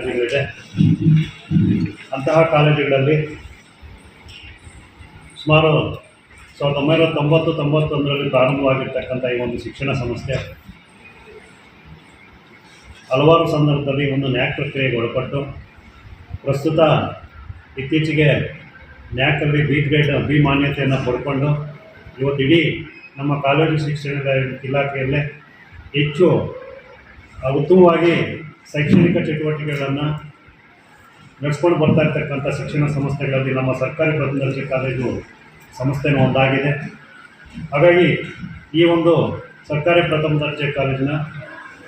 ಕಾಲೇಜುಗಳಿದೆ ಅಂತಹ ಕಾಲೇಜುಗಳಲ್ಲಿ ಸುಮಾರು ಸಾವಿರದ ಒಂಬೈನೂರ ತೊಂಬತ್ತು ತೊಂಬತ್ತೊಂದರಲ್ಲಿ ಪ್ರಾರಂಭವಾಗಿರ್ತಕ್ಕಂಥ ಈ ಒಂದು ಶಿಕ್ಷಣ ಸಂಸ್ಥೆ ಹಲವಾರು ಸಂದರ್ಭದಲ್ಲಿ ಒಂದು ನ್ಯಾಕ್ ಪ್ರಕ್ರಿಯೆಗೆ ಒಳಪಟ್ಟು ಪ್ರಸ್ತುತ ಇತ್ತೀಚೆಗೆ ನ್ಯಾಕಲ್ಲಿ ಬಿ ಗ್ರೇಡ್ ಬಿ ಮಾನ್ಯತೆಯನ್ನು ಪಡ್ಕೊಂಡು ಇವತ್ತು ಇಡೀ ನಮ್ಮ ಕಾಲೇಜು ಶಿಕ್ಷಣದ ಇಲಾಖೆಯಲ್ಲೇ ಹೆಚ್ಚು ಉತ್ತಮವಾಗಿ ಶೈಕ್ಷಣಿಕ ಚಟುವಟಿಕೆಗಳನ್ನು ನಡೆಸ್ಕೊಂಡು ಬರ್ತಾ ಇರ್ತಕ್ಕಂಥ ಶಿಕ್ಷಣ ಸಂಸ್ಥೆಗಳಲ್ಲಿ ನಮ್ಮ ಸರ್ಕಾರಿ ದರ್ಜೆ ಕಾಲೇಜು ಸಂಸ್ಥೆನೂ ಒಂದಾಗಿದೆ. ಹಾಗಾಗಿ ಈ ಒಂದು ಸರ್ಕಾರಿ ಪ್ರಥಮ ದರ್ಜೆ ಕಾಲೇಜಿನ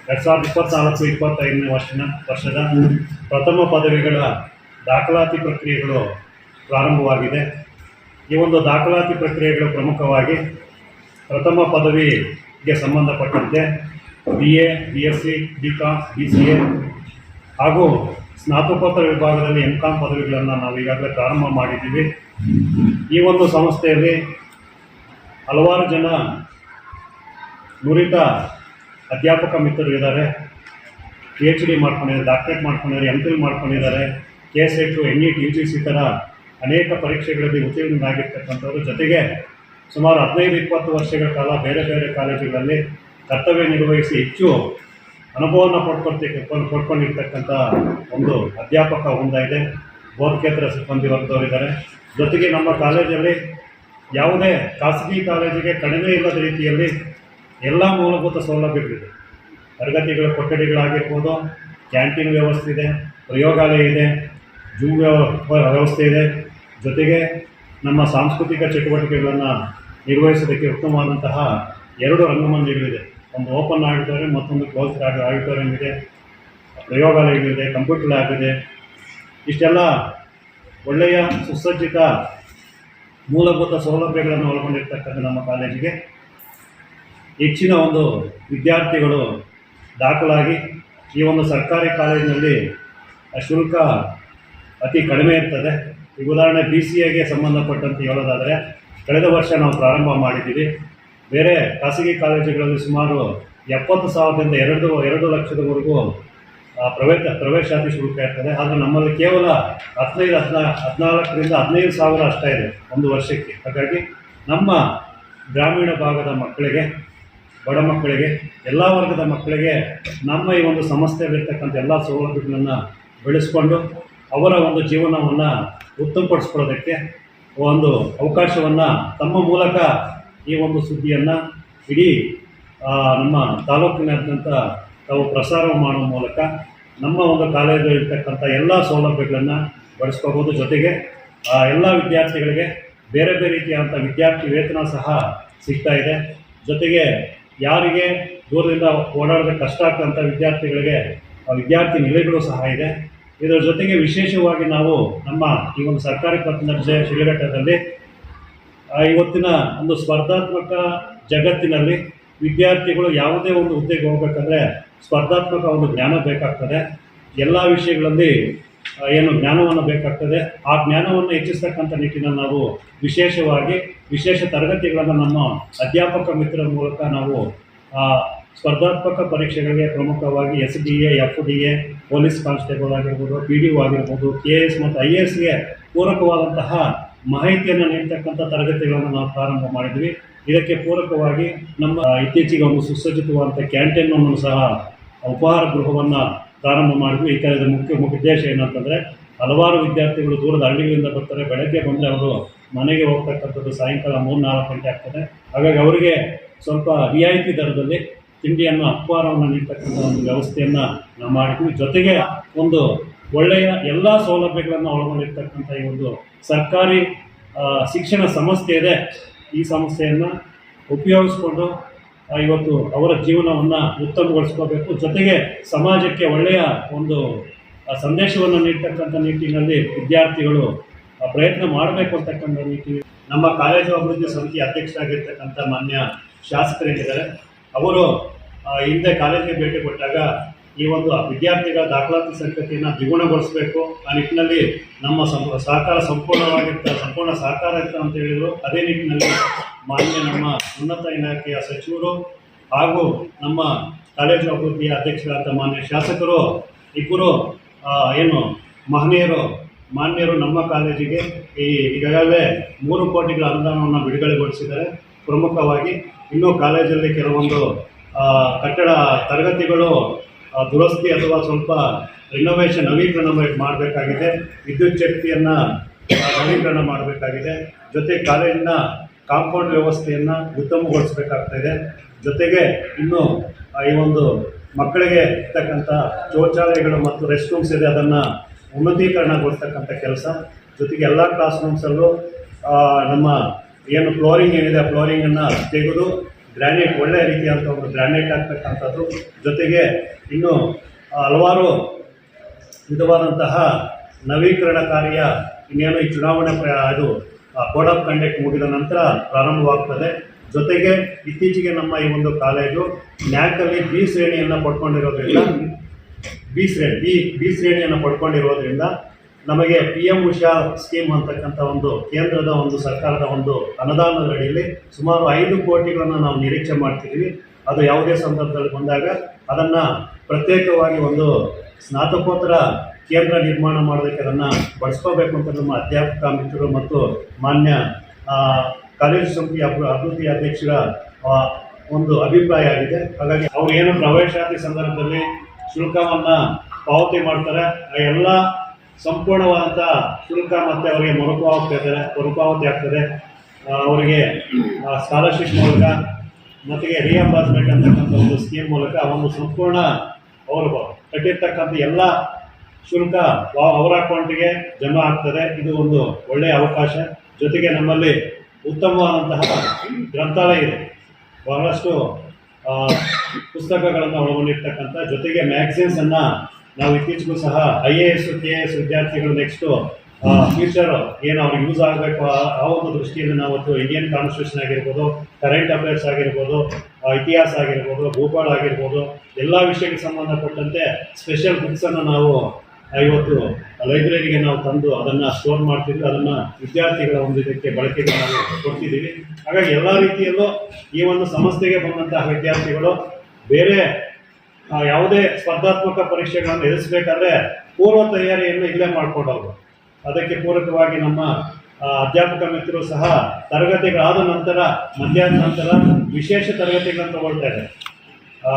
ಎರಡು ಸಾವಿರದ ಇಪ್ಪತ್ತ್ನಾಲ್ಕು ಇಪ್ಪತ್ತೈದನೇ ವರ್ಷನ ವರ್ಷದ ಪ್ರಥಮ ಪದವಿಗಳ ದಾಖಲಾತಿ ಪ್ರಕ್ರಿಯೆಗಳು ಪ್ರಾರಂಭವಾಗಿದೆ. ಈ ಒಂದು ದಾಖಲಾತಿ ಪ್ರಕ್ರಿಯೆಗಳು ಪ್ರಮುಖವಾಗಿ ಪ್ರಥಮ ಪದವಿಗೆ ಸಂಬಂಧಪಟ್ಟಂತೆ B A, B S C, B com B C A. ಹಾಗೂ ಸ್ನಾತಕೋತ್ತರ ವಿಭಾಗದಲ್ಲಿ ಎಂ ಕಾಮ್ ಪದವಿಗಳನ್ನು ನಾವು ಈಗಾಗಲೇ ಪ್ರಾರಂಭ ಮಾಡಿದ್ದೀವಿ. ಈ ಒಂದು ಸಂಸ್ಥೆಯಲ್ಲಿ ಹಲವಾರು ಜನ ನುರಿತ ಅಧ್ಯಾಪಕ ಮಿತ್ರರು ಇದ್ದಾರೆ. ಪಿ ಎಚ್ ಡಿ ಮಾಡ್ಕೊಂಡಿದ್ದಾರೆ ಡಾಕ್ಟ್ರೇಟ್ ಮಾಡ್ಕೊಂಡಿದ್ದಾರೆ ಎಂ ಫಿಲ್ ಮಾಡ್ಕೊಂಡಿದ್ದಾರೆ. K S H N E T U G C ಥರ ಅನೇಕ ಪರೀಕ್ಷೆಗಳಲ್ಲಿ ಉತ್ತೀರ್ಣರಾಗಿರ್ತಕ್ಕಂಥವ್ರು. ಜೊತೆಗೆ ಸುಮಾರು ಹದಿನೈದು, ಇಪ್ಪತ್ತು ವರ್ಷಗಳ ಕಾಲ ಬೇರೆ ಬೇರೆ ಕಾಲೇಜುಗಳಲ್ಲಿ ಕರ್ತವ್ಯ ನಿರ್ವಹಿಸಿ ಹೆಚ್ಚು ಅನುಭವವನ್ನು ಪಡ್ಕೊಳ್ತಿ ಪಡ್ಕೊಂಡಿರ್ತಕ್ಕಂಥ ಒಂದು ಅಧ್ಯಾಪಕ ವೃಂದ ಇದೆ. ಬೋಧಕೇತರ ಸಿಬ್ಬಂದಿ ವರ್ಗದವರಿದ್ದಾರೆ. ಜೊತೆಗೆ ನಮ್ಮ ಕಾಲೇಜಲ್ಲಿ ಯಾವುದೇ ಖಾಸಗಿ ಕಾಲೇಜಿಗೆ ಕಡಿಮೆ ಇಲ್ಲದ ರೀತಿಯಲ್ಲಿ ಎಲ್ಲ ಮೂಲಭೂತ ಸೌಲಭ್ಯಗಳಿದೆ. ತರಗತಿಗಳ, ಕೊಠಡಿಗಳಾಗಿರ್ಬೋದು, ಕ್ಯಾಂಟೀನ್ ವ್ಯವಸ್ಥೆ ಇದೆ, ಪ್ರಯೋಗಾಲಯ ಇದೆ ಜೂ ವ್ಯವ ವ್ಯವಸ್ಥೆ ಇದೆ. ಜೊತೆಗೆ ನಮ್ಮ ಸಾಂಸ್ಕೃತಿಕ ಚಟುವಟಿಕೆಗಳನ್ನು ನಿರ್ವಹಿಸೋದಕ್ಕೆ ಉತ್ತಮವಾದಂತಹ ಎರಡು ರಂಗಮಂದಿರಗಳಿದೆ. ಒಂದು ಓಪನ್ ಆಡಿಟೋರಿಯಂ ಮತ್ತೊಂದು ಕ್ಲೋಸ್ ಆಡಿಟೋರಿಯಂ ಇದೆ ಪ್ರಯೋಗಾಲಯಗಳಿದೆ ಕಂಪ್ಯೂಟರ್ ಲ್ಯಾಬ್ ಇದೆ. ಇಷ್ಟೆಲ್ಲ ಒಳ್ಳೆಯ ಸುಸಜ್ಜಿತ ಮೂಲಭೂತ ಸೌಲಭ್ಯಗಳನ್ನು ಒಳಗೊಂಡಿರ್ತಕ್ಕಂಥ ನಮ್ಮ ಕಾಲೇಜಿಗೆ. ಹೆಚ್ಚಿನ ಒಂದು ವಿದ್ಯಾರ್ಥಿಗಳು ದಾಖಲಾಗಿ ಈ ಒಂದು ಸರ್ಕಾರಿ ಕಾಲೇಜಿನಲ್ಲಿ ಶುಲ್ಕ ಅತಿ ಕಡಿಮೆ ಇರ್ತದೆ. ಈಗ ಉದಾಹರಣೆ ಬಿ ಸಿ ಎಗೆ ಸಂಬಂಧಪಟ್ಟಂತೆ ಹೇಳೋದಾದರೆ, ಕಳೆದ ವರ್ಷ ನಾವು ಪ್ರಾರಂಭ ಮಾಡಿದ್ದೀವಿ. ಬೇರೆ ಖಾಸಗಿ ಕಾಲೇಜುಗಳಲ್ಲಿ ಸುಮಾರು ಎಪ್ಪತ್ತು ಸಾವಿರದಿಂದ ಎರಡು ಎರಡು ಲಕ್ಷದವರೆಗೂ ಪ್ರವೇಶ, ಪ್ರವೇಶಾತಿ ಶುಲ್ಕ ಇರ್ತದೆ. ಆದರೆ ನಮ್ಮಲ್ಲಿ ಕೇವಲ ಹದಿನೈದು, ಹದಿನಾ, ಹದಿನಾಲ್ಕರಿಂದ ಹದಿನೈದು ಸಾವಿರ ಅಷ್ಟೇ ಇದೆ ಒಂದು ವರ್ಷಕ್ಕೆ. ಹಾಗಾಗಿ ನಮ್ಮ ಗ್ರಾಮೀಣ ಭಾಗದ ಮಕ್ಕಳಿಗೆ, ಬಡ ಮಕ್ಕಳಿಗೆ, ಎಲ್ಲ ವರ್ಗದ ಮಕ್ಕಳಿಗೆ ನಮ್ಮ ಈ ಒಂದು ಸಂಸ್ಥೆಯಲ್ಲಿರ್ತಕ್ಕಂಥ ಎಲ್ಲ ಸೌಲಭ್ಯಗಳನ್ನು ಬೆಳೆಸ್ಕೊಂಡು ಅವರ ಒಂದು ಜೀವನವನ್ನು ಉತ್ತಮಪಡಿಸ್ಕೊಳ್ಳೋದಕ್ಕೆ ಒಂದು ಅವಕಾಶವನ್ನು ತಮ್ಮ ಮೂಲಕ ಈ ಒಂದು ಸುದ್ದಿಯನ್ನು ಇಡೀ ನಮ್ಮ ತಾಲೂಕಿನಾದ್ಯಂತ ತಾವು ಪ್ರಸಾರ ಮಾಡುವ ಮೂಲಕ ನಮ್ಮ ಒಂದು ಕಾಲೇಜಲ್ಲಿರ್ತಕ್ಕಂಥ ಎಲ್ಲ ಸೌಲಭ್ಯಗಳನ್ನು ಬಳಸ್ಕೋಬೋದು. ಜೊತೆಗೆ ಎಲ್ಲ ವಿದ್ಯಾರ್ಥಿಗಳಿಗೆ ಬೇರೆ ಬೇರೆ ರೀತಿಯಾದಂಥ ವಿದ್ಯಾರ್ಥಿ ವೇತನ ಸಹ ಸಿಗ್ತಾ ಇದೆ. ಜೊತೆಗೆ ಯಾರಿಗೆ ದೂರದಿಂದ ಓಡಾಡೋದಕ್ಕೆ ಕಷ್ಟ ಆಗ್ತಂಥ ವಿದ್ಯಾರ್ಥಿಗಳಿಗೆ ವಿದ್ಯಾರ್ಥಿ ನಿಲಯಗಳು ಸಹ ಇದೆ. ಇದರ ಜೊತೆಗೆ ವಿಶೇಷವಾಗಿ ನಾವು ನಮ್ಮ ಈ ಒಂದು ಸರ್ಕಾರಿ ಪ್ರತಿನಿಧಿ ಆ, ಇವತ್ತಿನ ಒಂದು ಸ್ಪರ್ಧಾತ್ಮಕ ಜಗತ್ತಿನಲ್ಲಿ ವಿದ್ಯಾರ್ಥಿಗಳು ಯಾವುದೇ ಒಂದು ಹುದ್ದೆಗೆ ಹೋಗ್ಬೇಕಂದ್ರೆ ಸ್ಪರ್ಧಾತ್ಮಕ ಒಂದು ಜ್ಞಾನ ಬೇಕಾಗ್ತದೆ. ಎಲ್ಲ ವಿಷಯಗಳಲ್ಲಿ ಏನು ಜ್ಞಾನವನ್ನು ಬೇಕಾಗ್ತದೆ. ಆ ಜ್ಞಾನವನ್ನು ಹೆಚ್ಚಿಸ್ತಕ್ಕಂಥ ನಿಟ್ಟಿನಲ್ಲಿ ನಾವು ವಿಶೇಷವಾಗಿ ವಿಶೇಷ ತರಗತಿಗಳನ್ನು ನಮ್ಮ ಅಧ್ಯಾಪಕ ಮಿತ್ರರ ಮೂಲಕ ನಾವು ಸ್ಪರ್ಧಾತ್ಮಕ ಪರೀಕ್ಷೆಗಳಿಗೆ ಪ್ರಮುಖವಾಗಿ S D A, F D A, police constable ಆಗಿರ್ಬೋದು, ಪಿ ಡಿ ಒ ಆಗಿರ್ಬೋದು, ಕೆ ಎ ಎಸ್ ಮತ್ತು ಐ ಎ ಎಸ್ಗೆ ಪೂರಕವಾದಂತಹ ಮಾಹಿತಿಯನ್ನು ನೀಡ್ತಕ್ಕಂಥ ತರಗತಿಗಳನ್ನು ನಾವು ಪ್ರಾರಂಭ ಮಾಡಿದ್ವಿ. ಇದಕ್ಕೆ ಪೂರಕವಾಗಿ ನಮ್ಮ ಇತ್ತೀಚೆಗೆ ಒಂದು ಸುಸಜ್ಜಿತವಾದಂಥ ಕ್ಯಾಂಟೀನನ್ನು ಸಹ ಉಪಹಾರ ಗೃಹವನ್ನು ಪ್ರಾರಂಭ ಮಾಡಿದ್ವಿ. ಈ ಥರದ ಮುಖ್ಯ ಮುಖ್ಯ ಉದ್ದೇಶ ಏನಂತಂದರೆ, ಹಲವಾರು ವಿದ್ಯಾರ್ಥಿಗಳು ದೂರದ ಹಳ್ಳಿಗಳಿಂದ ಬರ್ತಾರೆ. ಬೆಳಗ್ಗೆ ಬಂದರೆ ಅವರು ಮನೆಗೆ ಹೋಗ್ತಕ್ಕಂಥದ್ದು ಸಾಯಂಕಾಲ ಮೂರು ನಾಲ್ಕು ಗಂಟೆ ಆಗ್ತದೆ. ಹಾಗಾಗಿ ಅವರಿಗೆ ಸ್ವಲ್ಪ ರಿಯಾಯಿತಿ ದರದಲ್ಲಿ ತಿಂಡಿಯನ್ನು ಅಪಹಾರವನ್ನು ನೀಡ್ತಕ್ಕಂಥ ಒಂದು ವ್ಯವಸ್ಥೆಯನ್ನು ನಾವು ಮಾಡಿದ್ವಿ. ಜೊತೆಗೆ ಒಂದು ಒಳ್ಳೆಯ ಎಲ್ಲ ಸೌಲಭ್ಯಗಳನ್ನು ಒಳಗೊಂಡಿರ್ತಕ್ಕಂಥ ಈ ಒಂದು ಸರ್ಕಾರಿ ಶಿಕ್ಷಣ ಸಂಸ್ಥೆ ಇದೆ. ಈ ಸಂಸ್ಥೆಯನ್ನು ಉಪಯೋಗಿಸ್ಕೊಂಡು ಇವತ್ತು ಅವರ ಜೀವನವನ್ನು ಉತ್ತಮಗೊಳಿಸ್ಕೋಬೇಕು. ಜೊತೆಗೆ ಸಮಾಜಕ್ಕೆ ಒಳ್ಳೆಯ ಒಂದು ಸಂದೇಶವನ್ನು ನೀಡ್ತಕ್ಕಂಥ ನಿಟ್ಟಿನಲ್ಲಿ ವಿದ್ಯಾರ್ಥಿಗಳು ಪ್ರಯತ್ನ ಮಾಡಬೇಕು ಅಂತಕ್ಕಂಥ ನಿಟ್ಟಿನಲ್ಲಿ. ನಮ್ಮ ಕಾಲೇಜು ಅಭಿವೃದ್ಧಿ ಸಮಿತಿ ಅಧ್ಯಕ್ಷರಾಗಿರ್ತಕ್ಕಂಥ ಮಾನ್ಯ ಶಾಸಕರೇನಿದ್ದಾರೆ ಅವರು ಹಿಂದೆ ಕಾಲೇಜಿಗೆ ಭೇಟಿ ಕೊಟ್ಟಾಗ ಈ ಒಂದು ವಿದ್ಯಾರ್ಥಿಗಳ ದಾಖಲಾತಿ ಸಂಖ್ಯೆಯನ್ನು ದ್ವಿಗುಣಗೊಳಿಸಬೇಕು. ಆ ನಿಟ್ಟಿನಲ್ಲಿ ನಮ್ಮ ಸಂ ಸಹಕಾರ ಸಂಪೂರ್ಣವಾಗಿರ್ತ, ಸಂಪೂರ್ಣ ಸಹಕಾರ ಇರ್ತ ಅಂತ ಹೇಳಿದರು. ಅದೇ ನಿಟ್ಟಿನಲ್ಲಿ ಮಾನ್ಯ ನಮ್ಮ ಉನ್ನತ ಇಲಾಖೆಯ ಸಚಿವರು ಹಾಗೂ ನಮ್ಮ ಕಾಲೇಜು ಅಭಿವೃದ್ಧಿಯ ಅಧ್ಯಕ್ಷರಾದ ಮಾನ್ಯ ಶಾಸಕರು, ಇಬ್ಬರು ಏನು, ಮಹನೀಯರು, ಮಾನ್ಯರು ನಮ್ಮ ಕಾಲೇಜಿಗೆ ಈ ಈಗಾಗಲೇ ಮೂರು ಕೋಟಿಗಳ ಅನುದಾನವನ್ನು ಬಿಡುಗಡೆಗೊಳಿಸಿದ್ದಾರೆ. ಪ್ರಮುಖವಾಗಿ ಇನ್ನೂ ಕಾಲೇಜಲ್ಲಿ ಕೆಲವೊಂದು ಕಟ್ಟಡ ತರಗತಿಗಳು ದುರಸ್ತಿ ಅಥವಾ ಸ್ವಲ್ಪ ರಿನೋವೇಷನ್ ನವೀಕರಣ ಮಾಡಬೇಕಾಗಿದೆ. ವಿದ್ಯುತ್ ಶಕ್ತಿಯನ್ನು ನವೀಕರಣ ಮಾಡಬೇಕಾಗಿದೆ. ಜೊತೆ ಕಾಲೇಜಿನ ಕಾಂಪೌಂಡ್ ವ್ಯವಸ್ಥೆಯನ್ನು ಉತ್ತಮಗೊಳಿಸಬೇಕಾಗ್ತಾ ಇದೆ. ಜೊತೆಗೆ ಇನ್ನು ಈ ಒಂದು ಮಕ್ಕಳಿಗೆ ಇರ್ತಕ್ಕಂಥ ಶೌಚಾಲಯಗಳು ಮತ್ತು ರೆಸ್ಟ್ ರೂಮ್ಸ್ ಇದೆ, ಅದನ್ನು ಉನ್ನತೀಕರಣಗೊಳಿಸ್ತಕ್ಕಂಥ ಕೆಲಸ. ಜೊತೆಗೆ ಎಲ್ಲ ಕ್ಲಾಸ್ ರೂಮ್ಸಲ್ಲೂ ನಮ್ಮ ಏನು ಫ್ಲೋರಿಂಗ್ ಏನಿದೆ ಆ ಫ್ಲೋರಿಂಗನ್ನು ತೆಗೆದು ಗ್ರಾನೈಟ್ ಒಳ್ಳೆಯ ರೀತಿಯಾದಂಥ ಒಂದು ಗ್ರಾನೈಟ್ ಆಗ್ತಕ್ಕಂಥದ್ದು. ಜೊತೆಗೆ ಇನ್ನು ಹಲವಾರು ವಿಧವಾದಂತಹ ನವೀಕರಣ ಕಾರ್ಯ ಇನ್ನೇನು ಈ ಚುನಾವಣೆ ಅದು ಕೋಡ್ ಆಫ್ ಕಂಡಕ್ಟ್ ಮುಗಿದ ನಂತರ ಪ್ರಾರಂಭವಾಗ್ತದೆ. ಜೊತೆಗೆ ಇತ್ತೀಚೆಗೆ ನಮ್ಮ ಈ ಒಂದು ಕಾಲೇಜು ನ್ಯಾಕಲ್ಲಿ ಬಿ ಶ್ರೇಣಿಯನ್ನು ಪಡ್ಕೊಂಡಿರೋದ್ರಿಂದ, ಬಿ ಶ್ರೇಣಿ, ಬಿ ಬಿ ಶ್ರೇಣಿಯನ್ನು ಪಡ್ಕೊಂಡಿರೋದ್ರಿಂದ ನಮಗೆ ಪಿ ಎಂ ಉಷಾ ಸ್ಕೀಮ್ ಅಂತಕ್ಕಂಥ ಒಂದು ಕೇಂದ್ರದ ಒಂದು ಸರ್ಕಾರದ ಒಂದು ಅನುದಾನದ ಅಡಿಯಲ್ಲಿ ಸುಮಾರು ಐದು ಕೋಟಿಗಳನ್ನು ನಾವು ನಿರೀಕ್ಷೆ ಮಾಡ್ತಿದ್ದೀವಿ. ಅದು ಯಾವುದೇ ಸಂದರ್ಭದಲ್ಲಿ ಬಂದಾಗ ಅದನ್ನು ಪ್ರತ್ಯೇಕವಾಗಿ ಒಂದು ಸ್ನಾತಕೋತ್ತರ ಕೇಂದ್ರ ನಿರ್ಮಾಣ ಮಾಡೋದಕ್ಕೆ ಅದನ್ನು ಬಳಸ್ಕೋಬೇಕು ಅಂತ ನಮ್ಮ ಅಧ್ಯಾಪಕ ಮಿತ್ರರು ಮತ್ತು ಮಾನ್ಯ ಕಾಲೇಜು ಸಮಿತಿ ಅಭಿ ಅಭಿವೃದ್ಧಿ ಅಧ್ಯಕ್ಷರ ಒಂದು ಅಭಿಪ್ರಾಯ ಆಗಿದೆ. ಹಾಗಾಗಿ ಅವರು ಏನು ಪ್ರವೇಶಾತಿ ಸಂದರ್ಭದಲ್ಲಿ ಶುಲ್ಕವನ್ನು ಪಾವತಿ ಮಾಡ್ತಾರೆ, ಆ ಎಲ್ಲ ಸಂಪೂರ್ಣವಾದಂಥ ಶುಲ್ಕ ಮತ್ತು ಅವರಿಗೆ ಮರುಪಾವತಿ ಆಗ್ತದೆ ಮರುಪಾವತಿ ಆಗ್ತದೆ. ಅವರಿಗೆ ಸ್ಕಾಲರ್ಶಿಪ್ ಮೂಲಕ ಮತ್ತೆ ರಿಯಂಬರ್ಸ್ಮೆಂಟ್ ಅಂತಕ್ಕಂಥ ಒಂದು ಸ್ಕೀಮ್ ಮೂಲಕ ಒಂದು ಸಂಪೂರ್ಣ ಅವರು ಕಟ್ಟಿರ್ತಕ್ಕಂಥ ಎಲ್ಲ ಶುಲ್ಕ ಅವರ ಅಕೌಂಟಿಗೆ ಜಮಾ ಆಗ್ತದೆ. ಇದು ಒಂದು ಒಳ್ಳೆಯ ಅವಕಾಶ. ಜೊತೆಗೆ ನಮ್ಮಲ್ಲಿ ಉತ್ತಮವಾದಂತಹ ಗ್ರಂಥಾಲಯ ಇದೆ. ಬಹಳಷ್ಟು ಪುಸ್ತಕಗಳನ್ನು ಒಳಗೊಂಡಿರ್ತಕ್ಕಂಥ ಜೊತೆಗೆ ಮ್ಯಾಗ್ಝಿನ್ಸನ್ನು ನಾವು ಇತ್ತೀಚೆಗೂ ಸಹ I A S, K A S ವಿದ್ಯಾರ್ಥಿಗಳು ನೆಕ್ಸ್ಟು ಫ್ಯೂಚರ್ ಏನು ಅವ್ರಿಗೆ ಯೂಸ್ ಆಗಬೇಕು ಆ ಒಂದು ದೃಷ್ಟಿಯಲ್ಲಿ ನಾವು ಇಂಡಿಯನ್ ಕಾನ್ಸ್ಟಿಟ್ಯೂಷನ್ ಆಗಿರ್ಬೋದು ಕರೆಂಟ್ ಅಫೇರ್ಸ್ ಆಗಿರ್ಬೋದು ಇತಿಹಾಸ ಆಗಿರ್ಬೋದು, ಭೂಗೋಳ ಆಗಿರ್ಬೋದು, ಎಲ್ಲ ವಿಷಯಕ್ಕೆ ಸಂಬಂಧಪಟ್ಟಂತೆ ಸ್ಪೆಷಲ್ ಬುಕ್ಸನ್ನು ನಾವು ಇವತ್ತು ಲೈಬ್ರರಿಗೆ ನಾವು ತಂದು ಅದನ್ನು ಸ್ಟೋರ್ ಮಾಡ್ತಿದ್ವಿ ಅದನ್ನು ವಿದ್ಯಾರ್ಥಿಗಳ ಒಂದು ಇದಕ್ಕೆ ಬಳಕೆಗೆ ನಾವು ಕೊಡ್ತಿದ್ದೀವಿ. ಹಾಗಾಗಿ ಎಲ್ಲ ರೀತಿಯಲ್ಲೂ ಈ ಒಂದು ಸಂಸ್ಥೆಗೆ ಬಂದಂತಹ ವಿದ್ಯಾರ್ಥಿಗಳು ಬೇರೆ ಯಾವುದೇ ಸ್ಪರ್ಧಾತ್ಮಕ ಪರೀಕ್ಷೆಗಳನ್ನು ಎದುರಿಸಬೇಕಾದ್ರೆ ಪೂರ್ವ ತಯಾರಿಯನ್ನು ಇಲ್ಲೇ ಮಾಡಿಕೊಂಡವರು. ಅದಕ್ಕೆ ಪೂರಕವಾಗಿ ನಮ್ಮ ಅಧ್ಯಾಪಕ ಮಿತ್ರರು ಸಹ ತರಗತಿಗಳಾದ ನಂತರ ಮಧ್ಯಾಹ್ನ ನಂತರ ವಿಶೇಷ ತರಗತಿಗಳನ್ನು ತಗೊಳ್ತಾ ಆ,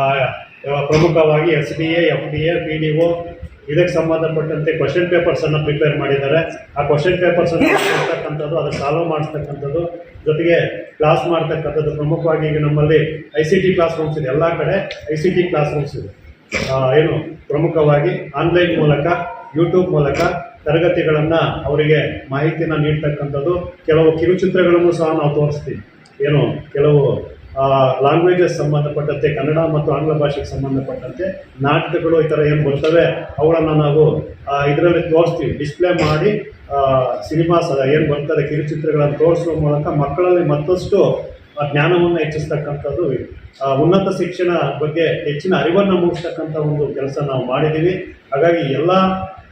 ಪ್ರಮುಖವಾಗಿ S D A F D A P D O ಇದಕ್ಕೆ ಸಂಬಂಧಪಟ್ಟಂತೆ ಕ್ವಶನ್ ಪೇಪರ್ಸನ್ನು ಪ್ರಿಪೇರ್ ಮಾಡಿದ್ದಾರೆ. ಆ ಕ್ವಶನ್ ಪೇಪರ್ಸನ್ನು ಮಾಡಿಸ್ತಕ್ಕಂಥದ್ದು ಅದನ್ನು ಸಾಲ್ವ್ ಮಾಡಿಸ್ತಕ್ಕಂಥದ್ದು ಜೊತೆಗೆ ಕ್ಲಾಸ್ ಮಾಡ್ತಕ್ಕಂಥದ್ದು ಪ್ರಮುಖವಾಗಿ ಈಗ ನಮ್ಮಲ್ಲಿ I C T class rooms ಇದೆ. ಎಲ್ಲ ಕಡೆ I C T class rooms ಇದೆ ಏನು ಪ್ರಮುಖವಾಗಿ ಆನ್ಲೈನ್ ಮೂಲಕ ಯೂಟ್ಯೂಬ್ ಮೂಲಕ ತರಗತಿಗಳನ್ನು ಅವರಿಗೆ ಮಾಹಿತಿನ ನೀಡ್ತಕ್ಕಂಥದ್ದು. ಕೆಲವು ಕಿರುಚಿತ್ರಗಳನ್ನು ಸಹ ನಾವು ತೋರಿಸ್ತೀವಿ. ಏನು ಕೆಲವು ಲ್ಯಾಂಗ್ವೇಜಸ್ ಸಂಬಂಧಪಟ್ಟಂತೆ, ಕನ್ನಡ ಮತ್ತು ಆಂಗ್ಲ ಭಾಷೆಗೆ ಸಂಬಂಧಪಟ್ಟಂತೆ ನಾಟಕಗಳು ಈ ಥರ ಏನು ಬರ್ತವೆ, ಅವುಗಳನ್ನು ನಾವು ಇದರಲ್ಲಿ ತೋರಿಸ್ತೀವಿ. ಡಿಸ್ಪ್ಲೇ ಮಾಡಿ ಸಿನಿಮಾಸ್ ಏನು ಬರ್ತದೆ ಕಿರುಚಿತ್ರಗಳನ್ನು ತೋರಿಸುವ ಮೂಲಕ ಮಕ್ಕಳಲ್ಲಿ ಮತ್ತಷ್ಟು ಜ್ಞಾನವನ್ನು ಹೆಚ್ಚಿಸ್ತಕ್ಕಂಥದ್ದು ಉನ್ನತ ಶಿಕ್ಷಣ ಬಗ್ಗೆ ಹೆಚ್ಚಿನ ಅರಿವನ್ನು ಮೂಡಿಸ್ತಕ್ಕಂಥ ಒಂದು ಕೆಲಸ ನಾವು ಮಾಡಿದ್ದೀವಿ. ಹಾಗಾಗಿ ಎಲ್ಲ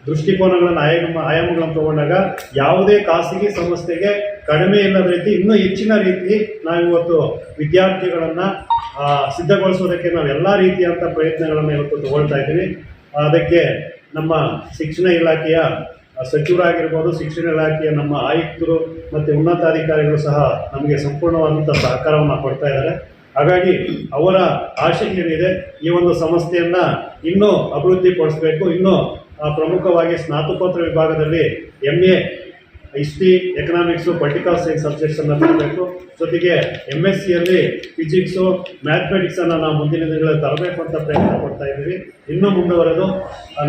ದೃಷ್ಟಿಕೋನಗಳನ್ನು ಆಯಾಮ ಆಯಾಮಗಳನ್ನು ತಗೊಂಡಾಗ ಯಾವುದೇ ಖಾಸಗಿ ಸಂಸ್ಥೆಗೆ ಕಡಿಮೆ ಇಲ್ಲದ ರೀತಿ ಇನ್ನೂ ಹೆಚ್ಚಿನ ರೀತಿ ನಾವಿವತ್ತು ವಿದ್ಯಾರ್ಥಿಗಳನ್ನು ಸಿದ್ಧಗೊಳಿಸೋದಕ್ಕೆ ನಾವು ಎಲ್ಲ ರೀತಿಯಾದಂಥ ಪ್ರಯತ್ನಗಳನ್ನು ಇವತ್ತು ತಗೊಳ್ತಾ ಇದ್ದೀವಿ. ಅದಕ್ಕೆ ನಮ್ಮ ಶಿಕ್ಷಣ ಇಲಾಖೆಯ ಸಚಿವರಾಗಿರ್ಬೋದು ಶಿಕ್ಷಣ ಇಲಾಖೆಯ ನಮ್ಮ ಆಯುಕ್ತರು ಮತ್ತು ಉನ್ನತಾಧಿಕಾರಿಗಳು ಸಹ ನಮಗೆ ಸಂಪೂರ್ಣವಾದಂಥ ಸಹಕಾರವನ್ನು ಕೊಡ್ತಾ ಇದ್ದಾರೆ. ಹಾಗಾಗಿ ಅವರ ಆಶೆ ಏನಿದೆ ಈ ಒಂದು ಸಂಸ್ಥೆಯನ್ನು ಇನ್ನೂ ಅಭಿವೃದ್ಧಿಪಡಿಸಬೇಕು. ಇನ್ನೂ ಪ್ರಮುಖವಾಗಿ ಸ್ನಾತಕೋತ್ತರ ವಿಭಾಗದಲ್ಲಿ M A history economics political science ಸಬ್ಜೆಕ್ಟ್ಸನ್ನು ತರಬೇಕು ಜೊತೆಗೆ ಎಂ ಎಸ್ ಸಿಯಲ್ಲಿ ಫಿಸಿಕ್ಸು ಮ್ಯಾಥಮೆಟಿಕ್ಸನ್ನು ನಾವು ಮುಂದಿನ ದಿನಗಳಲ್ಲಿ ತರಬೇಕು ಅಂತ ಪ್ರಯತ್ನ ಪಡ್ತಾ ಇದ್ದೀವಿ. ಇನ್ನೂ ಮುಂದುವರೆದು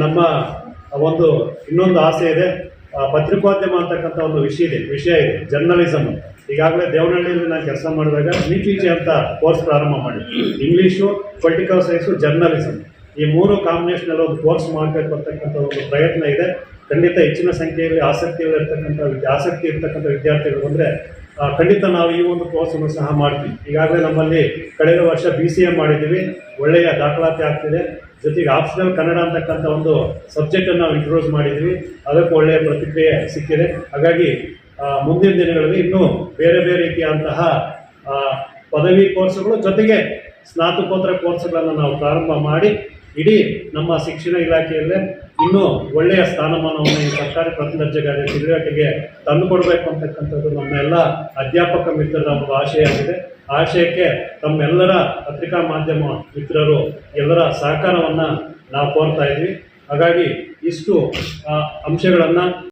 ನಮ್ಮ ಒಂದು ಇನ್ನೊಂದು ಆಸೆ ಇದೆ. ಪತ್ರಿಕೋದ್ಯಮ ಅಂತಕ್ಕಂಥ ಒಂದು ವಿಷಯ ಇದೆ ವಿಷಯ ಇದೆ ಜರ್ನಲಿಸಮ್ ಈಗಾಗಲೇ ದೇವನಹಳ್ಳಿಯಲ್ಲಿ ನಾನು ಕೆಲಸ ಮಾಡಿದಾಗ ವಿ ಪಿ ಜಿ ಅಂತ ಕೋರ್ಸ್ ಪ್ರಾರಂಭ ಮಾಡಿ ಇಂಗ್ಲೀಷು, ಪೊಲಿಟಿಕಲ್ ಸೈನ್ಸು ಜರ್ನಲಿಸಮ್ ಈ ಮೂರು ಕಾಂಬಿನೇಷನಲ್ಲಿ ಒಂದು ಕೋರ್ಸ್ ಮಾಡಬೇಕು ಅಂತಕ್ಕಂಥ ಒಂದು ಪ್ರಯತ್ನ ಇದೆ. ಖಂಡಿತ ಹೆಚ್ಚಿನ ಸಂಖ್ಯೆಯಲ್ಲಿ ಆಸಕ್ತಿ ಇರ್ತಕ್ಕಂಥ ಆಸಕ್ತಿ ಇರ್ತಕ್ಕಂಥ ವಿದ್ಯಾರ್ಥಿಗಳು ಬಂದರೆ ಖಂಡಿತ ನಾವು ಈ ಒಂದು ಕೋರ್ಸನ್ನು ಸಹ ಮಾಡ್ತೀವಿ. ಈಗಾಗಲೇ ನಮ್ಮಲ್ಲಿ ಕಳೆದ ವರ್ಷ ಬಿ ಸಿ ಎ ಮಾಡಿದ್ದೀವಿ. ಒಳ್ಳೆಯ ದಾಖಲಾತಿ ಆಗ್ತಿದೆ. ಜೊತೆಗೆ ಆಪ್ಷನಲ್ ಕನ್ನಡ ಅಂತಕ್ಕಂಥ ಒಂದು ಸಬ್ಜೆಕ್ಟನ್ನು ನಾವು ಇಂಟ್ರೊಡ್ಯೂಸ್ ಮಾಡಿದ್ವಿ. ಅದಕ್ಕೆ ಒಳ್ಳೆಯ ಪ್ರತಿಕ್ರಿಯೆ ಸಿಕ್ಕಿದೆ. ಹಾಗಾಗಿ ಮುಂದಿನ ದಿನಗಳಲ್ಲಿ ಇನ್ನೂ ಬೇರೆ ಬೇರೆ ರೀತಿಯಾದಂತಹ ಪದವಿ ಕೋರ್ಸ್ಗಳು ಜೊತೆಗೆ ಸ್ನಾತಕೋತ್ತರ ಕೋರ್ಸ್ಗಳನ್ನು ನಾವು ಪ್ರಾರಂಭ ಮಾಡಿ, ಇಡೀ ನಮ್ಮ ಶಿಕ್ಷಣ ಇಲಾಖೆಯಲ್ಲೇ ಇನ್ನೂ ಒಳ್ಳೆಯ ಸ್ಥಾನಮಾನವನ್ನು ಈ ಸರ್ಕಾರಿ ಪ್ರಥಮ ದರ್ಜೆಗಾರ ತಿಳುವಳಿಕೆಗೆ ತಂದುಕೊಡ್ಬೇಕು ಅಂತಕ್ಕಂಥದ್ದು ನಮ್ಮ ಎಲ್ಲ ಅಧ್ಯಾಪಕ ಮಿತ್ರರ ಒಂದು ಆಶಯ ಆಗಿದೆ. ಆಶಯಕ್ಕೆ ತಮ್ಮೆಲ್ಲರ ಪತ್ರಿಕಾ ಮಾಧ್ಯಮ ಮಿತ್ರರು ಎಲ್ಲರ ಸಹಕಾರವನ್ನು ನಾವು ಕೋರ್ತಾ ಇದ್ವಿ. ಹಾಗಾಗಿ ಇಷ್ಟು ಅಂಶಗಳನ್ನು